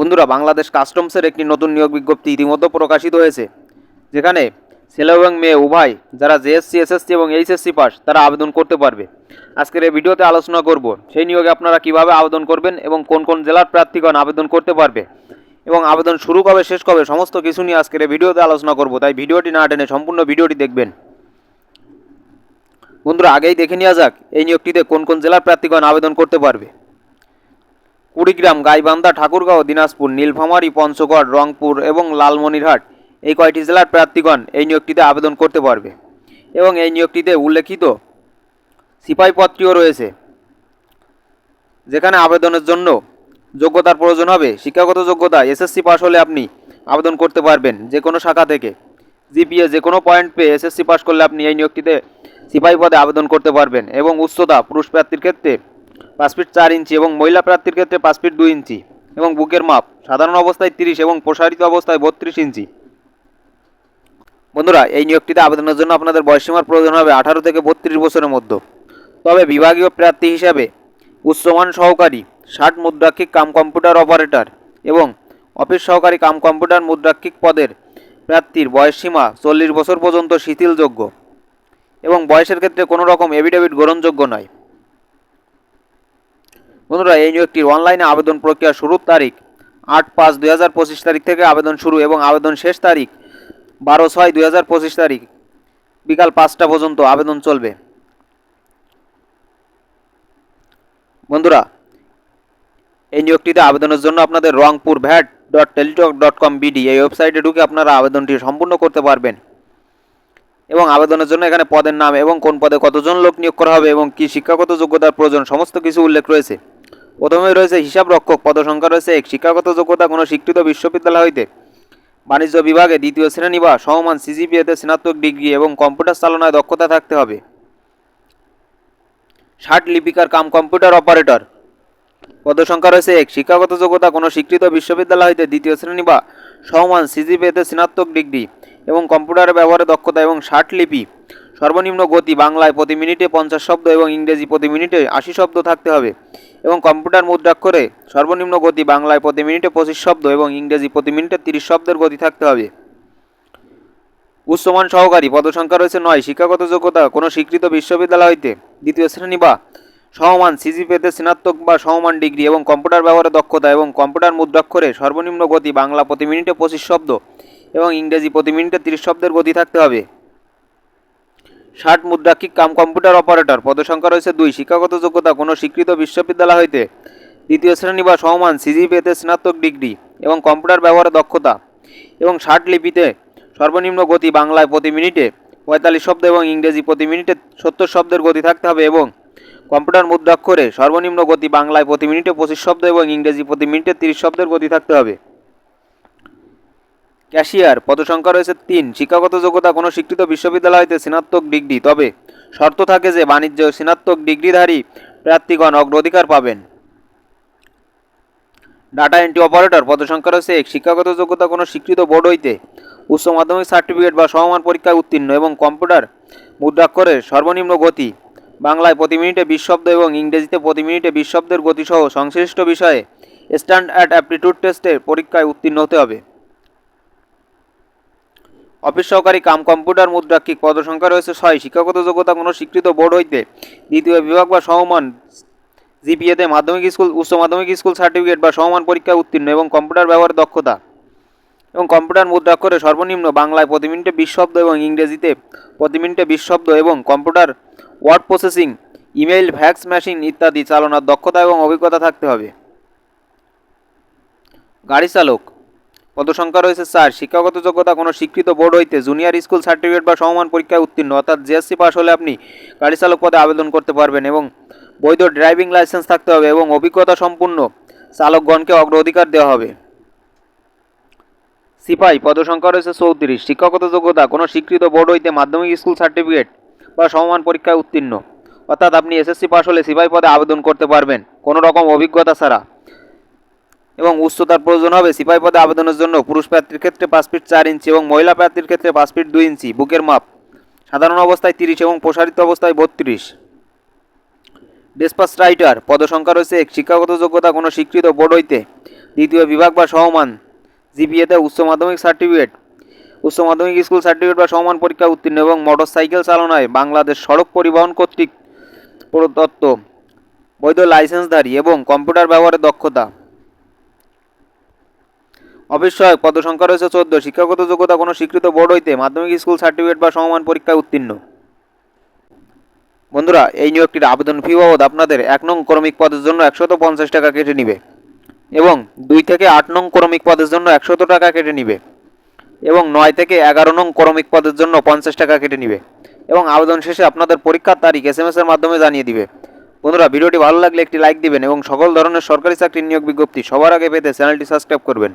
বন্ধুরা, বাংলাদেশ কাস্টমসের একটি নতুন নিয়োগ বিজ্ঞপ্তি ইতিমধ্যে প্রকাশিত হয়েছে, যেখানে ছেলে এবং মেয়ে উভয়, যারা জেএসসি এসএসসি এবং এইচএসসি পাস, তারা আবেদন করতে পারবে। আজকের এই ভিডিওতে আলোচনা করব, সেই নিয়োগে আপনারা কীভাবে আবেদন করবেন এবং কোন কোন জেলার প্রার্থীগণ আবেদন করতে পারবে এবং আবেদন শুরু কবে, শেষ কবে, সমস্ত কিছু নিয়ে আজকের এই ভিডিওতে আলোচনা করব। তাই ভিডিওটি না টেনে সম্পূর্ণ ভিডিওটি দেখবেন। বন্ধুরা, আগেই দেখে নেওয়া যাক, এই নিয়োগটিতে কোন কোন জেলার প্রার্থীগণ আবেদন করতে পারবে। কুড়িগ্রাম, গাইবান্ধা, ঠাকুরগাঁও, দিনাজপুর, নীলফামারী, পঞ্চগড়, রংপুর এবং লালমনিরহাট এই কয়টি জেলার প্রার্থীগণ এই নিয়োগটিতে আবেদন করতে পারবে এবং এই নিয়োগটিতে উল্লেখিত সিপাহী পদটিও রয়েছে। যেখানে আবেদনের জন্য যোগ্যতার প্রয়োজন হবে, শিক্ষাগত যোগ্যতা, এসএসসি পাস হলে আপনি আবেদন করতে পারবেন যে কোনো শাখা থেকে। জিপিএ যে কোনো পয়েন্ট পেয়ে এসএসসি পাস করলে আপনি এই নিয়োগটিতে সিপাহী পদে আবেদন করতে পারবেন এবং উচ্চতা পুরুষ প্রার্থীর ক্ষেত্রে পাঁচ ফিট চার ইঞ্চি এবং মহিলা প্রার্থীর ক্ষেত্রে পাঁচ ফিট দুই ইঞ্চি এবং বুকের মাপ, সাধারণ অবস্থায় তিরিশ এবং প্রসারিত অবস্থায় বত্রিশ ইঞ্চি। বন্ধুরা, এই নিয়োগটিতে আবেদনের জন্য আপনাদের বয়সীমার প্রয়োজন হবে আঠারো থেকে বত্রিশ বছরের মধ্যে। তবে বিভাগীয় প্রার্থী হিসাবে উচ্চমান সহকারী, ষাট মুদ্রাক্ষিক কাম কম্পিউটার অপারেটর এবং অফিস সহকারী কাম কম্পিউটার মুদ্রাক্ষিক পদের প্রার্থীর বয়সসীমা চল্লিশ বছর পর্যন্ত শিথিলযোগ্য এবং বয়সের ক্ষেত্রে কোনো রকম এভিডেভিট গ্রহণযোগ্য নয়। বন্ধুরা, এই নিয়োগটির অনলাইনে আবেদন প্রক্রিয়া শুরুর তারিখ আট পাঁচ দুই হাজার পঁচিশ তারিখ থেকে আবেদন শুরু এবং আবেদন শেষ তারিখ বারো ছয় দুই হাজার পঁচিশ তারিখ বিকাল পাঁচটা পর্যন্ত আবেদন চলবে। বন্ধুরা, এই নিয়োগটিতে আবেদনের জন্য আপনাদের Rangpur VAT dot Teletalk dot com BD, এই ওয়েবসাইটে ঢুকে আপনারা আবেদনটি সম্পূর্ণ করতে পারবেন এবং আবেদনের জন্য এখানে পদের নাম এবং কোন পদে কতজন লোক নিয়োগ করা হবে এবং কি শিক্ষাগত যোগ্যতার প্রয়োজন, সমস্ত কিছু উল্লেখ রয়েছে। প্রথমে রয়েছে হিসাব রক্ষক পদসংখ্যা রয়েছে এক, শিক্ষাগত যোগ্যতা কোনো স্বীকৃত বিশ্ববিদ্যালয় হইতে। বাণিজ্য বিভাগে দ্বিতীয় শ্রেণি বা সমমান সিজিপিএতে স্নাতক ডিগ্রি এবং কম্পিউটার চালনায় দক্ষতা থাকতে হবে। ষাট লিপিকার কাম কম্পিউটার অপারেটর। পদসংখ্যা রয়েছে এক, শিক্ষাগত যোগ্যতা কোনো স্বীকৃত বিশ্ববিদ্যালয় হইতে দ্বিতীয় শ্রেণি বা সমমান সিজিপিএতে স্নাতক ডিগ্রি এবং কম্পিউটারের ব্যবহারে দক্ষতা এবং ষাট লিপি। সর্বনিম্ন গতি বাংলায় প্রতি মিনিটে পঞ্চাশ শব্দ এবং ইংরেজি প্রতি মিনিটে আশি শব্দ থাকতে হবে এবং কম্পিউটার মুদ্রাক্ষরে সর্বনিম্ন গতি বাংলায় প্রতি মিনিটে পঁচিশ শব্দ এবং ইংরেজি প্রতি মিনিটে তিরিশ শব্দের গতি থাকতে হবে। উচ্চমান সহকারী পদসংখ্যা রয়েছে নয়, শিক্ষাগত যোগ্যতা কোনো স্বীকৃত বিশ্ববিদ্যালয় হইতে দ্বিতীয় শ্রেণি বা সমমান সিজিপিএতে স্নাতক বা সমমান ডিগ্রি এবং কম্পিউটার ব্যবহারে দক্ষতা এবং কম্পিউটার মুদ্রাক্ষরে সর্বনিম্ন গতি বাংলা প্রতি মিনিটে পঁচিশ শব্দ এবং ইংরেজি প্রতি মিনিটে তিরিশ শব্দের গতি থাকতে হবে। ষাট মুদ্রাক্ষিক কাম কম্পিউটার অপারেটর। পদসংখ্যা রয়েছে দুই। শিক্ষাগত যোগ্যতা কোনো স্বীকৃত বিশ্ববিদ্যালয় হইতে দ্বিতীয় শ্রেণি বা সমমান সিজিপিএতে স্নাতক ডিগ্রি এবং কম্পিউটার ব্যবহারে দক্ষতা। এবং ষাট লিপিতে সর্বনিম্ন গতি বাংলায় প্রতি মিনিটে পঁয়তাল্লিশ শব্দ এবং ইংরেজি প্রতি মিনিটে সত্তর শব্দের গতি থাকতে হবে এবং কম্পিউটার মুদ্রাক্ষরে সর্বনিম্ন গতি বাংলায় প্রতি মিনিটে পঁচিশ শব্দ এবং ইংরেজি প্রতি মিনিটে তিরিশ শব্দের গতি থাকতে হবে। ক্যাশিয়ার, পদসংখ্যা রয়েছে তিন। শিক্ষাগত যোগ্যতা কোনো স্বীকৃত বিশ্ববিদ্যালয় হইতে স্নাতক ডিগ্রি, তবে শর্ত থাকে যে বাণিজ্য স্নাতক ডিগ্রিধারী প্রার্থীগণ অগ্রাধিকার পাবেন। ডাটা এন্ট্রি অপারেটর, পদসংখ্যা রয়েছে এক। শিক্ষাগত যোগ্যতা কোনো স্বীকৃত বোর্ড হইতে উচ্চ মাধ্যমিক সার্টিফিকেট বা সমমান পরীক্ষায় উত্তীর্ণ এবং কম্পিউটার মুদ্রাক্ষরের সর্বনিম্ন গতি। বাংলায় প্রতি মিনিটে বিশ এবং ইংরেজিতে প্রতি মিনিটে বিশ গতিসহ সংশ্লিষ্ট বিষয়ে স্ট্যান্ড অ্যাট অ্যাপটিটিউড টেস্টের পরীক্ষায় উত্তীর্ণ হতে হবে। অফিস সহকারী কাম কম্পিউটার মুদ্রাক্ষিক পদসংখ্যা রয়েছে ছয়। শিক্ষাগত যোগ্যতা কোনো স্বীকৃত বোর্ড হইতে দ্বিতীয় বিভাগ বা সমমান জিপিএতে মাধ্যমিক স্কুল, উচ্চ মাধ্যমিক স্কুল সার্টিফিকেট বা সমমান পরীক্ষায় উত্তীর্ণ এবং কম্পিউটার ব্যবহারের দক্ষতা। এবং কম্পিউটার মুদ্রাক্ষরে সর্বনিম্ন বাংলায় প্রতি মিনিটে বিশ শব্দ এবং ইংরেজিতে প্রতি মিনিটে বিশ শব্দ এবং computer word processing, email fax machine ইত্যাদি চালানোর দক্ষতা এবং অভিজ্ঞতা থাকতে হবে। গাড়ি চালক পদসংখ্যা রয়েছে চার। শিক্ষাগত যোগ্যতা কোনো স্বীকৃত বোর্ড হইতে জুনিয়র স্কুল সার্টিফিকেট বা সমমান পরীক্ষায় উত্তীর্ণ, অর্থাৎ জিএসসি পাস হলে আপনি গাড়ি চালক পদে আবেদন করতে পারবেন এবং বৈধ ড্রাইভিং লাইসেন্স থাকতে হবে এবং অভিজ্ঞতা সম্পূর্ণ চালকগণকে অগ্রাধিকার দেওয়া হবে। সিপাই, পদসংখ্যা রয়েছে চৌত্রিশ। শিক্ষাগত যোগ্যতা কোনো স্বীকৃত বোর্ড হইতে মাধ্যমিক স্কুল সার্টিফিকেট বা সমমান পরীক্ষায় উত্তীর্ণ, অর্থাৎ আপনি এসএসসি পাস হলে সিপাই পদে আবেদন করতে পারবেন, কোনো রকম অভিজ্ঞতা ছাড়া। এবং উচ্চতার প্রয়োজন হবে। সিপাহী পদে আবেদনের জন্য পুরুষ প্রার্থীর ক্ষেত্রে পাঁচ ফিট চার ইঞ্চি এবং মহিলা প্রার্থীর ক্ষেত্রে পাঁচ ফিট দুই ইঞ্চি। বুকের মাপ, সাধারণ অবস্থায় তিরিশ এবং প্রসারিত অবস্থায় বত্রিশ। ডেসপাস রাইটার, পদসংখ্যা রয়েছে এক, শিক্ষাগত যোগ্যতা কোনো স্বীকৃত বোর্ড হইতে। দ্বিতীয় বিভাগ বা সমমান, জিপিএতে উচ্চ মাধ্যমিক সার্টিফিকেট। উচ্চ মাধ্যমিক স্কুল সার্টিফিকেট বা সমমান পরীক্ষা উত্তীর্ণ এবং মোটরসাইকেল চালনায় বাংলাদেশ সড়ক পরিবহন কর্তৃক প্রদত্ত বৈধ লাইসেন্সধারী এবং কম্পিউটার ব্যবহারের দক্ষতা। সহায়ক পদ সংখ্যা রয়েছে চোদ্দ। শিক্ষাগত যোগ্যতা কোনো স্বীকৃত বোর্ড হইতে মাধ্যমিক স্কুল সার্টিফিকেট বা সমমান পরীক্ষায় উত্তীর্ণ। বন্ধুরা, এই নিয়োগটির আবেদন ফি বাবদ আপনাদের এক নং ক্রমিক পদের জন্য একশত পঞ্চাশ টাকা কেটে নিবে এবং দুই থেকে আট নং ক্রমিক পদের জন্য একশত টাকা কেটে নিবে এবং নয় থেকে এগারো নং ক্রমিক পদের জন্য পঞ্চাশ টাকা কেটে নিবে এবং আবেদন শেষে আপনাদের পরীক্ষার তারিখ এস এম এর মাধ্যমে জানিয়ে দিবে। বন্ধুরা, ভিডিওটি ভালো লাগলে একটি লাইক দিবেন এবং সকল ধরনের সরকারি চাকরির নিয়োগ বিজ্ঞপ্তি সবার আগে পেতে চ্যানেলটি সাবস্ক্রাইব করবেন।